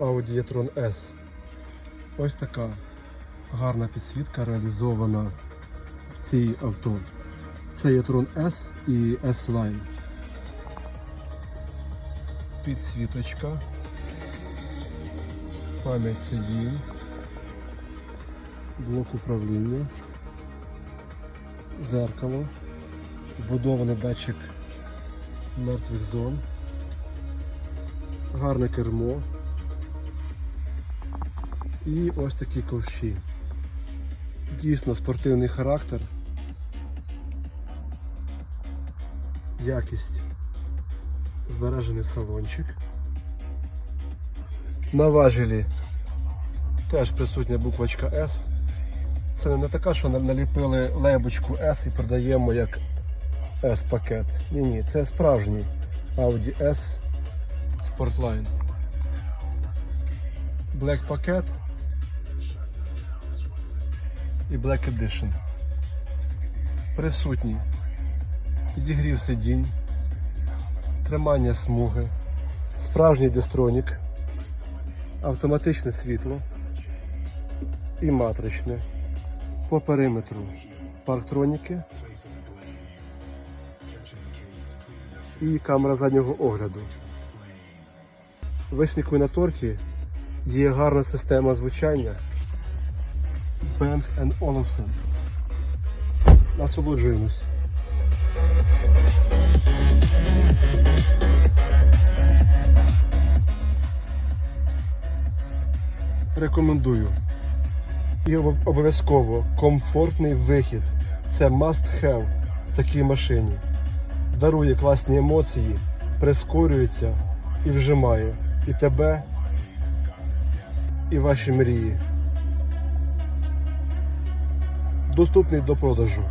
Audi e-tron S. Ось така гарна підсвітка реалізована в цій авто. Це e-tron S і S-Line. Підсвіточка. Пам'ять сидінь. Блок управління. Зеркало. Вбудований датчик мертвих зон. Гарне кермо. І ось такі ковші. Дійсно спортивний характер. Якість. Збережений салончик. На важелі теж присутня буквочка S. Це не така, що наліпили лейбочку S і продаємо як S-пакет. Ні, ні, це справжній Audi S Sportline. Black пакет і Black Edition. Присутній. Підігрів сидінь, тримання смуги, справжній дистронік, автоматичне світло. І матричне. По периметру парктроніки і камера заднього огляду. Вишникою на торті. Є гарна система звучання Bang Olufsen. Насолоджуємось. Рекомендую. І обов'язково комфортний вихід. Це must have в такій машині. Дарує класні емоції, прискорюється і вжимає і тебе, і ваші мрії. Доступний до продажу.